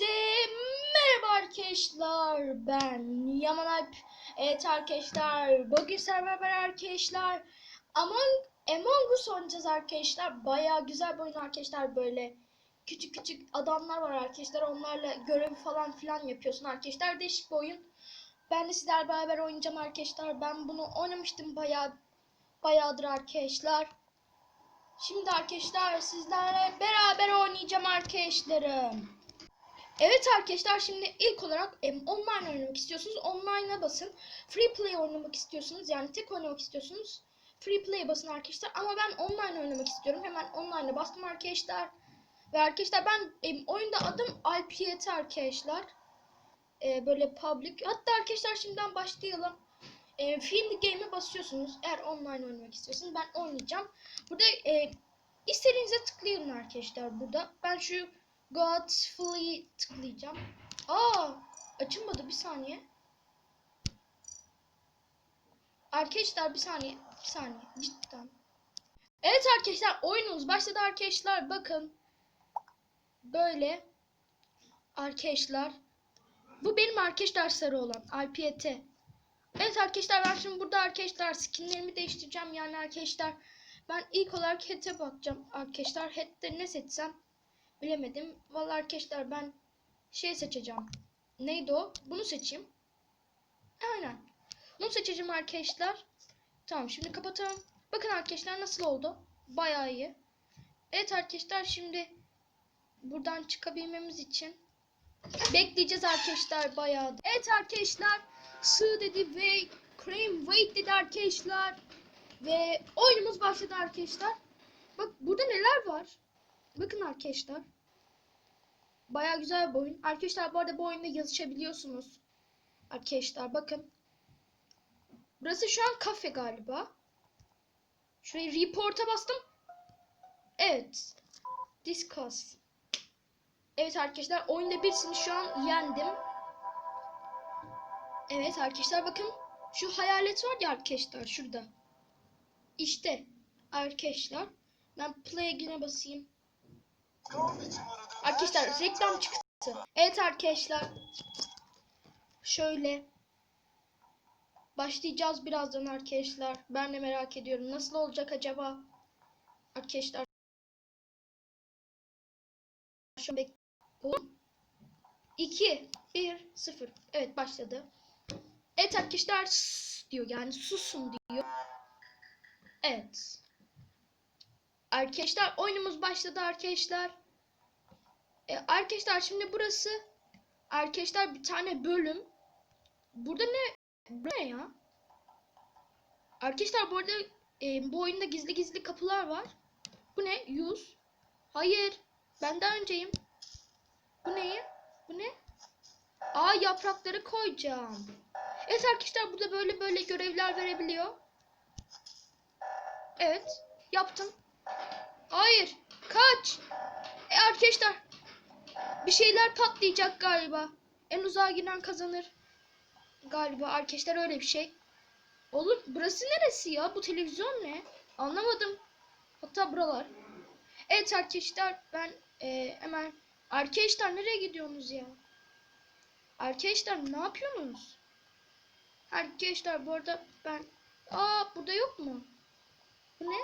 Hepinize merhaba arkadaşlar. Ben Yaman Alp. Evet arkadaşlar. Bugün server arkadaşlar. Among, Among Us oynayacağız arkadaşlar. Baya güzel bir oyun arkadaşlar böyle. Küçük küçük adamlar var arkadaşlar. Onlarla görev falan filan yapıyorsun arkadaşlar. Değişik bir oyun. Ben de sizlerle beraber oynayacağım arkadaşlar. Ben bunu oynamıştım baya bayağıdır arkadaşlar. Şimdi arkadaşlar sizlerle beraber oynayacağım arkadaşlarım. Evet arkadaşlar şimdi ilk olarak em, online oynamak istiyorsunuz. Online'a basın. Free play oynamak istiyorsunuz. Yani tek oynamak istiyorsunuz. Free play basın arkadaşlar. Ama ben online oynamak istiyorum. Hemen online'a bastım arkadaşlar. Ve arkadaşlar ben em, oyunda adım Alpiyet arkadaşlar. E, böyle public. Hatta arkadaşlar şimdiden başlayalım. E, film game'e basıyorsunuz. Eğer online oynamak istiyorsanız ben oynayacağım. Burada e, istediğinize tıklayın arkadaşlar burada. Ben şu Godfully tıklayacağım. Aa, açılmadı bir saniye. Arkadaşlar bir saniye, bir saniye cidden. Evet arkadaşlar oyunumuz başladı arkadaşlar bakın. Böyle arkadaşlar. Bu benim arkadaşlar sarı olan IPT. Evet arkadaşlar ben şimdi burada arkadaşlar skinlerimi değiştireceğim yani arkadaşlar. Ben ilk olarak head'e bakacağım arkadaşlar. Head'de ne seçsem bilemedim. Vallahi arkadaşlar ben şey seçeceğim. Neydi o? Bunu seçeyim. Aynen. Bunu seçeceğim arkadaşlar. Tamam şimdi kapatalım. Bakın arkadaşlar nasıl oldu? Bayağı iyi. Evet arkadaşlar şimdi buradan çıkabilmemiz için bekleyeceğiz arkadaşlar bayağı. Evet arkadaşlar sığ dedi ve cream wait dedi arkadaşlar. Ve oyunumuz başladı arkadaşlar. Bak burada neler var? Bakın arkadaşlar. Baya güzel bir oyun. Arkadaşlar bu arada bu oyunda yazışabiliyorsunuz. Arkadaşlar bakın. Burası şu an kafe galiba. Şuraya report'a bastım. Evet. Discuss. Evet arkadaşlar oyunda birisini şu an yendim. Evet arkadaşlar bakın. Şu hayalet var ya arkadaşlar şurada. İşte arkadaşlar. Ben play'e basayım. Arkadaşlar reklam çıktı. Evet arkadaşlar. Şöyle. Başlayacağız birazdan arkadaşlar. Ben de merak ediyorum. Nasıl olacak acaba? Arkadaşlar. Şu bek 2 1 0. Evet başladı. Evet arkadaşlar diyor yani susun diyor. Evet. Arkadaşlar oyunumuz başladı arkadaşlar. Ee, arkadaşlar şimdi burası arkadaşlar bir tane bölüm. Burada ne? Ne ya? Arkadaşlar bu arada e, bu oyunda gizli gizli kapılar var. Bu ne? Yüz. Hayır. Ben daha önceyim. Bu ne? Bu ne? Aa yaprakları koyacağım. Evet arkadaşlar burada böyle böyle görevler verebiliyor. Evet. Yaptım. Hayır. Kaç. E arkadaşlar. Bir şeyler patlayacak galiba. En uzağa giden kazanır. Galiba arkadaşlar öyle bir şey. Olur. Burası neresi ya? Bu televizyon ne? Anlamadım. Hatta buralar. Evet arkadaşlar ben e, hemen arkadaşlar nereye gidiyorsunuz ya? Arkadaşlar ne yapıyorsunuz? Arkadaşlar bu arada ben Aa burada yok mu? Bu ne?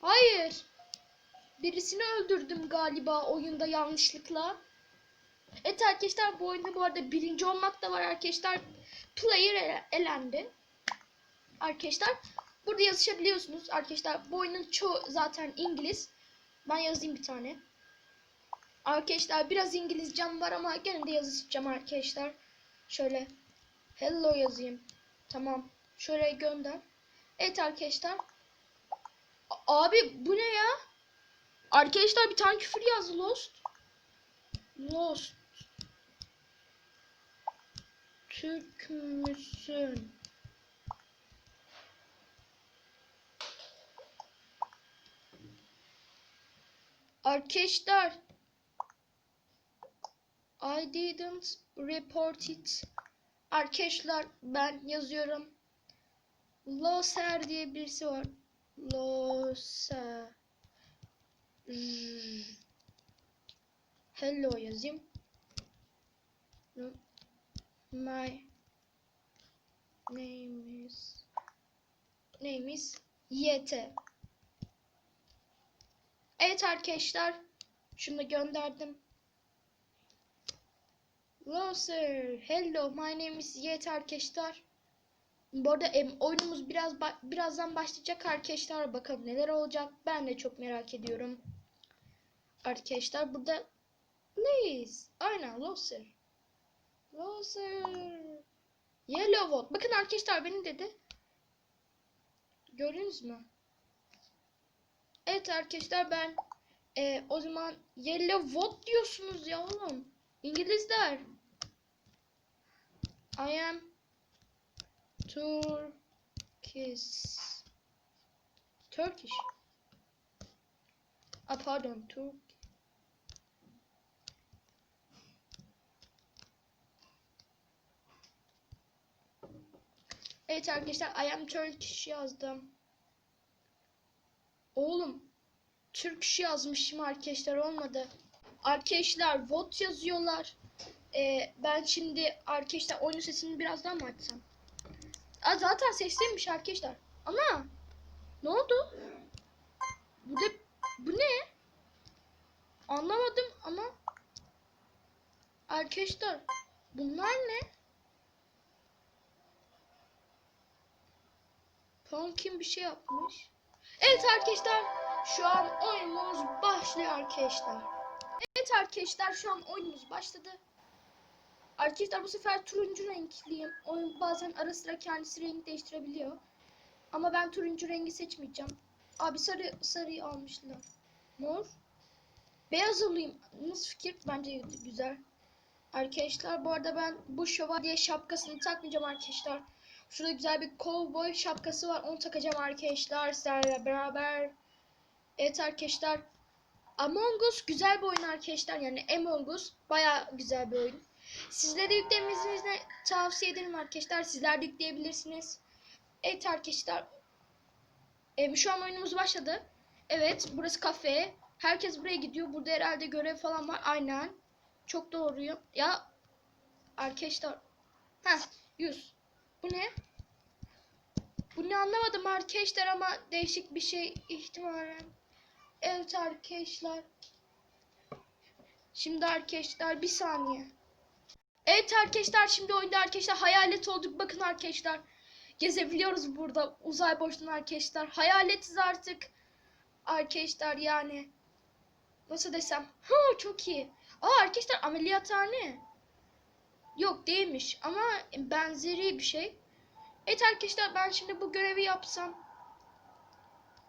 Hayır. Birisini öldürdüm galiba oyunda yanlışlıkla. Evet arkadaşlar bu oyunda bu arada birinci olmak da var arkadaşlar. Player ele- elendi. Arkadaşlar burada yazışabiliyorsunuz. Arkadaşlar bu oyunun çoğu zaten İngiliz. Ben yazayım bir tane. Arkadaşlar biraz İngilizcem var ama gene de yazacağım arkadaşlar. Şöyle hello yazayım. Tamam. Şöyle gönder. Evet arkadaşlar. A- Abi bu ne ya? Arkadaşlar bir tane küfür yazdı Lost. Lost. Türk müsün? Arkadaşlar I didn't report it. Arkadaşlar ben yazıyorum. Loser diye birisi var. Loser. Hello yazayım. My name is name is YT. Evet arkadaşlar. Şunu da gönderdim. Sir. Hello. My name is YT arkadaşlar. Bu arada em, oyunumuz biraz ba- birazdan başlayacak arkadaşlar. Bakalım neler olacak. Ben de çok merak ediyorum. Arkadaşlar burada Please. Aynen loser. Loser. Yellow vote. Bakın arkadaşlar beni dedi. Gördünüz mü? Evet arkadaşlar ben e, o zaman yellow vote diyorsunuz ya oğlum. İngilizler. I am Turkish. Turkish. Ah pardon Türk. Evet arkadaşlar I am Turkish yazdım. Oğlum Turkish yazmışım arkadaşlar olmadı. Arkadaşlar vote yazıyorlar. Ee, ben şimdi arkadaşlar oyun sesini birazdan mı açsam? Aa, zaten sesliymiş arkadaşlar. Ana ne oldu? Bu da bu ne? Anlamadım ama arkadaşlar bunlar ne? Pumpkin bir şey yapmış. Evet arkadaşlar şu an oyunumuz başlıyor arkadaşlar. Evet arkadaşlar şu an oyunumuz başladı. Arkadaşlar bu sefer turuncu renkliyim. Oyun bazen ara sıra kendisi renk değiştirebiliyor. Ama ben turuncu rengi seçmeyeceğim. Abi sarı sarıyı almışlar. Mor. Beyaz alayım. Nasıl fikir? Bence güzel. Arkadaşlar bu arada ben bu şövalye şapkasını takmayacağım arkadaşlar. Şurada güzel bir cowboy şapkası var. Onu takacağım arkadaşlar sizlerle beraber. Evet arkadaşlar. Among Us güzel bir oyun arkadaşlar. Yani Among Us baya güzel bir oyun. Sizlere yüklemenizi tavsiye ederim arkadaşlar. Sizler de yükleyebilirsiniz. Evet arkadaşlar. E, şu an oyunumuz başladı. Evet burası kafe. Herkes buraya gidiyor. Burada herhalde görev falan var. Aynen. Çok doğruyu. Ya arkadaşlar. Heh 100. Bu ne? Bu ne anlamadım arkadaşlar ama değişik bir şey ihtimalen. Evet arkadaşlar. Şimdi arkadaşlar bir saniye. Evet arkadaşlar şimdi oyunda arkadaşlar hayalet olduk. Bakın arkadaşlar. Gezebiliyoruz burada uzay boşluğunda arkadaşlar. Hayaletiz artık. Arkadaşlar yani. Nasıl desem. Ha çok iyi. Aa arkadaşlar ameliyathane. Yok değilmiş ama benzeri bir şey. Evet arkadaşlar ben şimdi bu görevi yapsam.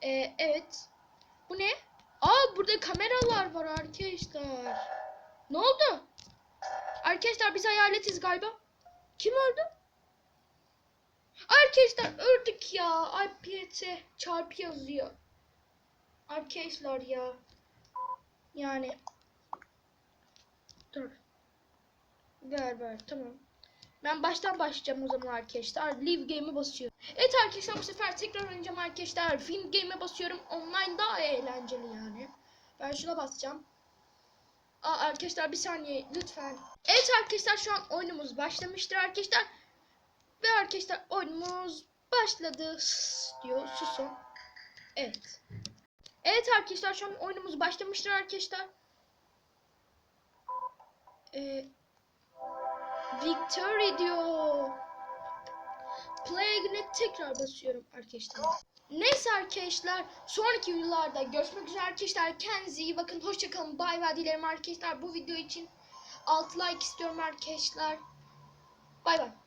Ee, evet. Bu ne? Aa burada kameralar var arkadaşlar. Ne oldu? Arkadaşlar biz hayaletiz galiba. Kim öldü? Arkadaşlar öldük ya. IPT çarpı yazıyor. Arkadaşlar ya. Yani. Dur. Ver tamam. Ben baştan başlayacağım o zaman arkadaşlar. Live game'e basıyorum. Evet arkadaşlar bu sefer tekrar oynayacağım arkadaşlar. Film game'e basıyorum. Online daha eğlenceli yani. Ben şuna basacağım. Aa, arkadaşlar bir saniye lütfen. Evet arkadaşlar şu an oyunumuz başlamıştır arkadaşlar. Ve arkadaşlar oyunumuz başladı Sus diyor susun. Evet. Evet arkadaşlar şu an oyunumuz başlamıştır arkadaşlar. Ee, Victory diyor. Play'e tekrar basıyorum arkadaşlar. Neyse arkadaşlar sonraki yıllarda görüşmek üzere arkadaşlar. Kendinize iyi bakın. Hoşçakalın. Bay bay dilerim arkadaşlar. Bu video için 6 like istiyorum arkadaşlar. Bay bay.